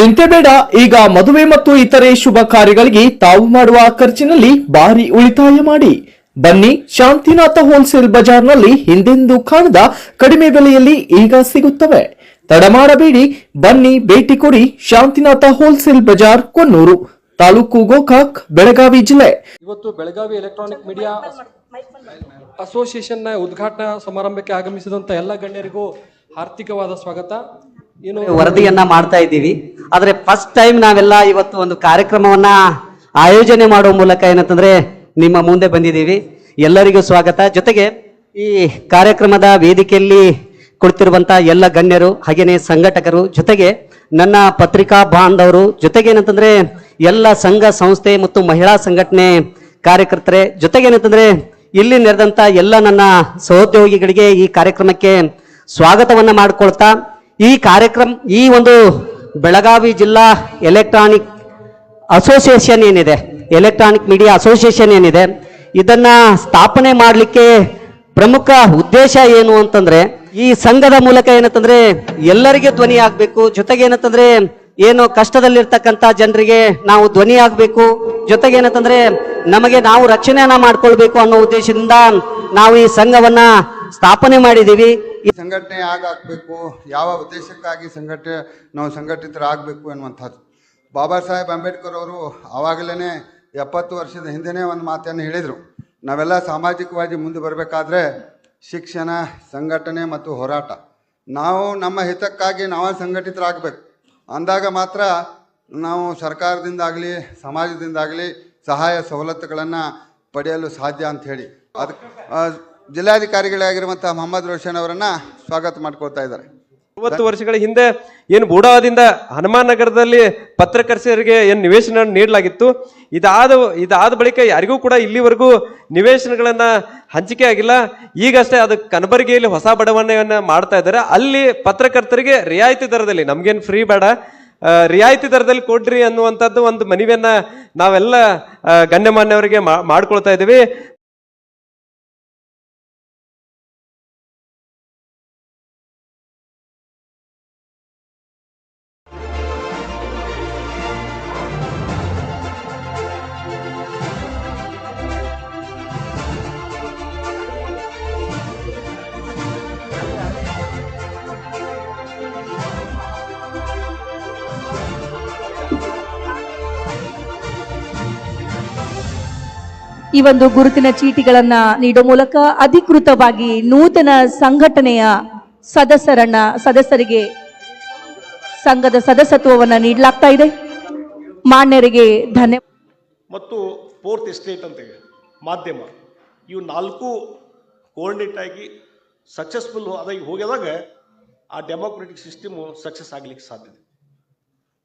ಚಿಂತೆ ಬೇಡ, ಈಗ ಮದುವೆ ಮತ್ತು ಇತರೆ ಶುಭ ಕಾರ್ಯಗಳಿಗೆ ತಾವು ಮಾಡುವ ಖರ್ಚಿನಲ್ಲಿ ಭಾರಿ ಉಳಿತಾಯ ಮಾಡಿ. ಬನ್ನಿ, ಶಾಂತಿನಾಥ ಹೋಲ್ಸೇಲ್ ಬಜಾರ್ನಲ್ಲಿ ಹಿಂದೆಂದು ಕಾಣದ ಕಡಿಮೆ ಬೆಲೆಯಲ್ಲಿ ಈಗ ಸಿಗುತ್ತವೆ. ತಡಮಾಡಬೇಡಿ ಬನ್ನಿ, ಭೇಟಿ ಕೊಡಿ ಶಾಂತಿನಾಥ ಹೋಲ್ಸೇಲ್ ಬಜಾರ್, ಕೊನ್ನೂರು, ತಾಲೂಕು ಗೋಕಾಕ್, ಬೆಳಗಾವಿ ಜಿಲ್ಲೆ. ಇವತ್ತು ಬೆಳಗಾವಿ ಎಲೆಕ್ಟ್ರಾನಿಕ್ ಮೀಡಿಯಾ ಅಸೋಸಿಯೇಷನ್ನ ಉದ್ಘಾಟನಾ ಸಮಾರಂಭಕ್ಕೆ ಆಗಮಿಸಿದಂತ ಎಲ್ಲ ಗಣ್ಯರಿಗೂ ಆರ್ಥಿಕವಾದ ಸ್ವಾಗತ. ವರದಿಯನ್ನ ಮಾಡ್ತಾ ಇದ್ದೀವಿ. ಆದ್ರೆ ಫಸ್ಟ್ ಟೈಮ್ ನಾವೆಲ್ಲ ಇವತ್ತು ಒಂದು ಕಾರ್ಯಕ್ರಮವನ್ನ ಆಯೋಜನೆ ಮಾಡುವ ಮೂಲಕ ಏನಂತಂದ್ರೆ ನಿಮ್ಮ ಮುಂದೆ ಬಂದಿದ್ದೀವಿ. ಎಲ್ಲರಿಗೂ ಸ್ವಾಗತ. ಜೊತೆಗೆ ಈ ಕಾರ್ಯಕ್ರಮದ ವೇದಿಕೆಯಲ್ಲಿ ಕುಳಿತಿರುವಂತ ಎಲ್ಲ ಗಣ್ಯರು, ಹಾಗೇನೆ ಸಂಘಟಕರು, ಜೊತೆಗೆ ನನ್ನ ಪತ್ರಿಕಾ ಬಾಂಧವರು, ಜೊತೆಗೆ ಏನಂತಂದ್ರೆ ಎಲ್ಲ ಸಂಘ ಸಂಸ್ಥೆ ಮತ್ತು ಮಹಿಳಾ ಸಂಘಟನೆ ಕಾರ್ಯಕರ್ತರೆ, ಜೊತೆಗೆ ಏನಂತಂದ್ರೆ ಇಲ್ಲಿ ನೆರೆದಂತ ಎಲ್ಲ ನನ್ನ ಸಹೋದ್ಯೋಗಿಗಳಿಗೆ ಈ ಕಾರ್ಯಕ್ರಮಕ್ಕೆ ಸ್ವಾಗತವನ್ನ ಮಾಡಿಕೊಳ್ತಾ ಈ ಕಾರ್ಯಕ್ರಮ, ಈ ಒಂದು ಬೆಳಗಾವಿ ಜಿಲ್ಲಾ ಎಲೆಕ್ಟ್ರಾನಿಕ್ ಅಸೋಸಿಯೇಷನ್ ಏನಿದೆ, ಎಲೆಕ್ಟ್ರಾನಿಕ್ ಮೀಡಿಯಾ ಅಸೋಸಿಯೇಷನ್ ಏನಿದೆ, ಇದನ್ನ ಸ್ಥಾಪನೆ ಮಾಡಲಿಕ್ಕೆ ಪ್ರಮುಖ ಉದ್ದೇಶ ಏನು ಅಂತಂದ್ರೆ, ಈ ಸಂಘದ ಮೂಲಕ ಏನಂತಂದ್ರೆ ಎಲ್ಲರಿಗೆ ಧ್ವನಿ ಆಗ್ಬೇಕು, ಜೊತೆಗೆ ಏನಂತಂದ್ರೆ ಏನು ಕಷ್ಟದಲ್ಲಿರ್ತಕ್ಕಂಥ ಜನರಿಗೆ ನಾವು ಧ್ವನಿ ಆಗ್ಬೇಕು, ಜೊತೆಗೆ ಏನಂತಂದ್ರೆ ನಮಗೆ ನಾವು ರಕ್ಷಣೆಯನ್ನ ಮಾಡ್ಕೊಳ್ಬೇಕು ಅನ್ನೋ ಉದ್ದೇಶದಿಂದ ನಾವು ಈ ಸಂಘವನ್ನ ಸ್ಥಾಪನೆ ಮಾಡಿದ್ದೀವಿ. ಈ ಸಂಘಟನೆ ಆಗಬೇಕು ಯಾವ ಉದ್ದೇಶಕ್ಕಾಗಿ ಸಂಘಟನೆ, ನಾವು ಸಂಘಟಿತರಾಗಬೇಕು ಎನ್ನುವಂಥದ್ದು. ಬಾಬಾ ಸಾಹೇಬ್ ಅಂಬೇಡ್ಕರ್ ಅವರು ಆವಾಗಲೇ ಎಪ್ಪತ್ತು ವರ್ಷದ ಹಿಂದೆನೇ ಒಂದು ಮಾತನ್ನು ಹೇಳಿದರು. ನಾವೆಲ್ಲ ಸಾಮಾಜಿಕವಾಗಿ ಮುಂದೆ ಬರಬೇಕಾದ್ರೆ ಶಿಕ್ಷಣ, ಸಂಘಟನೆ ಮತ್ತು ಹೋರಾಟ. ನಾವು ನಮ್ಮ ಹಿತಕ್ಕಾಗಿ ನಾವೇ ಸಂಘಟಿತರಾಗಬೇಕು. ಅಂದಾಗ ಮಾತ್ರ ನಾವು ಸರ್ಕಾರದಿಂದಾಗಲಿ, ಸಮಾಜದಿಂದಾಗಲಿ ಸಹಾಯ ಸವಲತ್ತುಗಳನ್ನು ಪಡೆಯಲು ಸಾಧ್ಯ ಅಂತ ಹೇಳಿ ಅದಕ್ಕೆ ಜಿಲ್ಲಾಧಿಕಾರಿಗಳಾಗಿರುವಂಥ ಮೊಹಮ್ಮದ್ ರೋಷನ್ ಅವರನ್ನು ಸ್ವಾಗತ ಮಾಡ್ಕೊಳ್ತಾ ಇದ್ದಾರೆ. ಮೂವತ್ತು ವರ್ಷಗಳ ಹಿಂದೆ ಏನು ಬೂಡಾದಿಂದ ಹನುಮಾನ್ ನಗರದಲ್ಲಿ ಪತ್ರಕರ್ತರಿಗೆ ಏನು ನಿವೇಶನ ನೀಡಲಾಗಿತ್ತು. ಇದಾದ ಇದಾದ ಬಳಿಕ ಯಾರಿಗೂ ಕೂಡ ಇಲ್ಲಿವರೆಗೂ ನಿವೇಶನಗಳನ್ನು ಹಂಚಿಕೆ ಆಗಿಲ್ಲ. ಈಗಷ್ಟೇ ಅದು ಕನಬರ್ಗಿಯಲ್ಲಿ ಹೊಸ ಬಡವಣೆಯನ್ನು ಮಾಡ್ತಾ ಇದ್ದಾರೆ. ಅಲ್ಲಿ ಪತ್ರಕರ್ತರಿಗೆ ರಿಯಾಯಿತಿ ದರದಲ್ಲಿ, ನಮ್ಗೇನು ಫ್ರೀ ಬೇಡ ರಿಯಾಯಿತಿ ದರದಲ್ಲಿ ಕೊಡ್ರಿ ಅನ್ನುವಂಥದ್ದು ಒಂದು ಮನವಿಯನ್ನ ನಾವೆಲ್ಲ ಗಣ್ಯಮಾನ್ಯವರಿಗೆ ಮಾಡ್ಕೊಳ್ತಾ ಇದ್ದೀವಿ. ಈ ಒಂದು ಗುರುತಿನ ಚೀಟಿಗಳನ್ನ ನೀಡುವ ಮೂಲಕ ಅಧಿಕೃತವಾಗಿ ನೂತನ ಸಂಘಟನೆಯ ಸದಸ್ಯರನ್ನ, ಸದಸ್ಯರಿಗೆ, ಸಂಘದ ಸದಸ್ಯತ್ವವನ್ನು ನೀಡಲಾಗ್ತಾ ಇದೆ. ಮಾನ್ಯರಿಗೆ ಧನ್ಯ ಮತ್ತು ಫೋರ್ತ್ ಎಸ್ಟೇಟ್ ಅಂತ ಮಾಧ್ಯಮ. ಇವು ನಾಲ್ಕು ಕೋಆರ್ಡಿನೇಟ್ ಆಗಿ ಸಕ್ಸಸ್ಫುಲ್ ಅದಾಗಿ ಹೋಗಿದಾಗ ಆ ಡೆಮೋಕ್ರೆಟಿಕ್ ಸಿಸ್ಟಮು ಸಕ್ಸಸ್ ಆಗ್ಲಿಕ್ಕೆ ಸಾಧ್ಯತೆ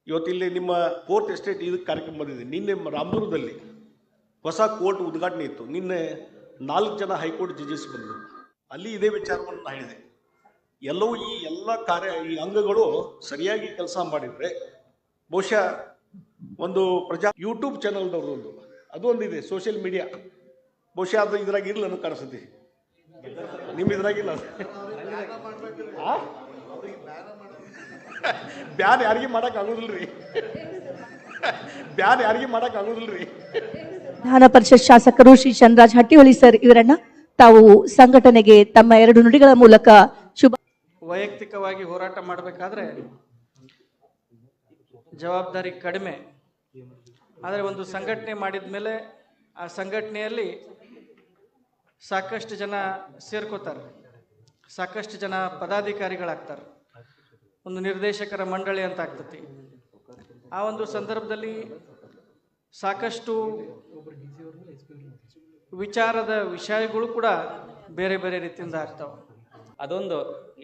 ಇವತ್ತಿಲ್ಲಿ ನಿಮ್ಮ ಫೋರ್ತ್ ಎಸ್ಟೇಟ್ ಇದಕ್ಕೆ ಕಾರ್ಯಕ್ರಮ ಬಂದಿದೆ. ನಿನ್ನೆ ರಾಮದುರ್ಗದಲ್ಲಿ ಹೊಸ ಕೋರ್ಟ್ ಉದ್ಘಾಟನೆ ಇತ್ತು. ನಿನ್ನೆ ನಾಲ್ಕು ಜನ ಹೈಕೋರ್ಟ್ ಜಡ್ಜಸ್ ಬಂದರು. ಅಲ್ಲಿ ಇದೇ ವಿಚಾರವನ್ನು ನಾನು ಹೇಳಿದೆ. ಎಲ್ಲವೂ ಈ ಎಲ್ಲ ಕಾರ್ಯ, ಈ ಅಂಗಗಳು ಸರಿಯಾಗಿ ಕೆಲಸ ಮಾಡಿದರೆ ಬಹುಶಃ ಒಂದು ಪ್ರಜಾ ಯೂಟ್ಯೂಬ್ ಚಾನಲ್ದವ್ರದ್ದು ಒಂದು. ಅದು ಒಂದಿದೆ, ಸೋಷಿಯಲ್ ಮೀಡಿಯಾ. ಬಹುಶಃ ಅದು ಇದ್ರಾಗ ಇರಲಿಲ್ಲ ಅನ್ನೋ ಕಾಣಿಸುತ್ತೆ. ನಿಮ್ಮ ಇದ್ರಾಗಿಲ್ಲ? ಬ್ಯಾನ್ ಯಾರಿಗೆ ಮಾಡೋಕ್ಕಾಗೋದಿಲ್ಲ ರೀ ಬ್ಯಾನ್ ಯಾರಿಗೆ ಮಾಡೋಕ್ಕಾಗೋದಿಲ್ಲ ಆಗುದಿಲ್ರಿ. ವಿಧಾನ ಪರಿಷತ್ ಶಾಸಕರು ಶ್ರೀ ಚಂದ್ರಾಜ್ ಹಟ್ಟಿಹೊಳಿ ಸರ್ ಇವರನ್ನ ತಾವು ಸಂಘಟನೆಗೆ ತಮ್ಮ ಎರಡು ನುಡಿಗಳ ಮೂಲಕ ಶುಭ ವೈಯಕ್ತಿಕವಾಗಿ ಹೋರಾಟ ಮಾಡಬೇಕಾದ್ರೆ ಜವಾಬ್ದಾರಿ ಕಡಿಮೆ. ಆದರೆ ಒಂದು ಸಂಘಟನೆ ಮಾಡಿದ ಮೇಲೆ ಆ ಸಂಘಟನೆಯಲ್ಲಿ ಸಾಕಷ್ಟು ಜನ ಸೇರ್ಕೋತಾರೆ. ಸಾಕಷ್ಟು ಜನ ಪದಾಧಿಕಾರಿಗಳಾಗ್ತಾರೆ. ಒಂದು ನಿರ್ದೇಶಕರ ಮಂಡಳಿ ಅಂತ ಆಗ್ತತಿ. ಆ ಒಂದು ಸಂದರ್ಭದಲ್ಲಿ ಸಾಕಷ್ಟು ವಿಚಾರದ ವಿಷಯಗಳು ಕೂಡ ಬೇರೆ ಬೇರೆ ರೀತಿಯಿಂದ ಆಗ್ತಾವೆ. ಅದೊಂದು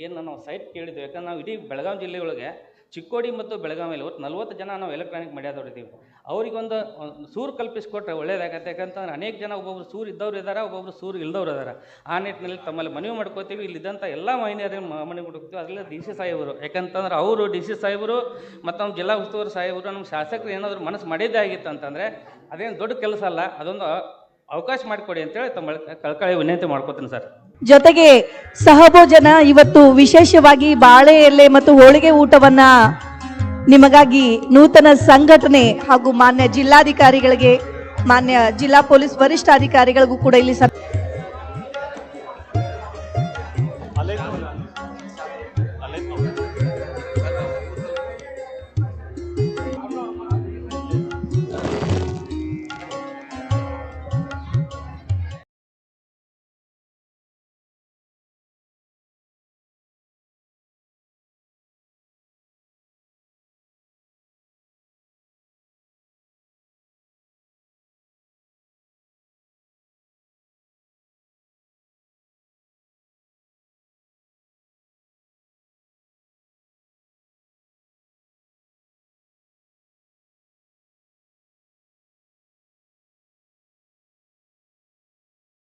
ಏನು ನಾವು ಸೈಟ್ ಕೇಳಿದ್ವಿ. ಯಾಕಂದ್ರೆ ನಾವು ಇಡೀ ಬೆಳಗಾವಿ ಜಿಲ್ಲೆಯೊಳಗೆ ಚಿಕ್ಕೋಡಿ ಮತ್ತು ಬೆಳಗಾವಿಯಲ್ಲಿ ಒಟ್ಟು ನಲ್ವತ್ತು ಜನ ನಾವು ಎಲೆಕ್ಟ್ರಾನಿಕ್ ಮೀಡಿಯಾದವ್ರು ಅವರಿಗೊಂದು ಸೂರು ಕಲ್ಪಿಸಿಕೊಟ್ರೆ ಒಳ್ಳೇದಾಗತ್ತೆ. ಯಾಕಂತಂದ್ರೆ ಅನೇಕ ಜನ ಒಬ್ಬೊಬ್ರು ಸೂರು ಇದ್ದವ್ರು ಇದ್ದಾರೆ ಒಬ್ಬೊಬ್ರು ಸೂರು ಇಲ್ದವ್ರು ಇದ್ದಾರೆ ಆ ನಿಟ್ಟಿನಲ್ಲಿ ತಮ್ಮಲ್ಲಿ ಮನವಿ ಮಾಡ್ಕೋತೀವಿ. ಇಲ್ಲಿದ್ದಂಥ ಎಲ್ಲ ಮಹಿಳೆಯರಿಗೆ ಮನವಿ ಕೊಡ್ತೀವಿ ಅದರಲ್ಲಿ ಡಿ ಸಿ ಸಾಹೇಬರು. ಯಾಕಂತಂದ್ರೆ ಅವರು ಡಿ ಸಿ ಸಾಹೇಬರು ಮತ್ತು ನಮ್ಮ ಜಿಲ್ಲಾ ಉಸ್ತುವಾರಿ ಸಾಹೇಬರು ನಮ್ಮ ಶಾಸಕರು ಏನಾದರೂ ಮನಸ್ಸು ಮಾಡಿದ್ದೇ ಆಗಿತ್ತು ಅಂತಂದರೆ ಅದೇನು ದೊಡ್ಡ ಕೆಲಸ ಅಲ್ಲ. ಅದೊಂದು ಅವಕಾಶ ಮಾಡಿಕೊಡಿ ಅಂತೇಳಿ ತಮ್ಮ ಕಳಕಳಿ ವಿನಂತಿ ಮಾಡ್ಕೋತೀನಿ ಸರ್. ಜೊತೆಗೆ ಸಹಭೋಜನ ಇವತ್ತು ವಿಶೇಷವಾಗಿ ಬಾಳೆ ಎಲೆ ಮತ್ತು ಹೋಳಿಗೆ ಊಟವನ್ನ ನಿಮಗಾಗಿ ನೂತನ ಸಂಘಟನೆ ಹಾಗೂ ಮಾನ್ಯ ಜಿಲ್ಲಾಧಿಕಾರಿಗಳಿಗೆ, ಮಾನ್ಯ ಜಿಲ್ಲಾ ಪೊಲೀಸ್ ವರಿಷ್ಠಾಧಿಕಾರಿಗಳಿಗೂ ಕೂಡ ಇಲ್ಲಿ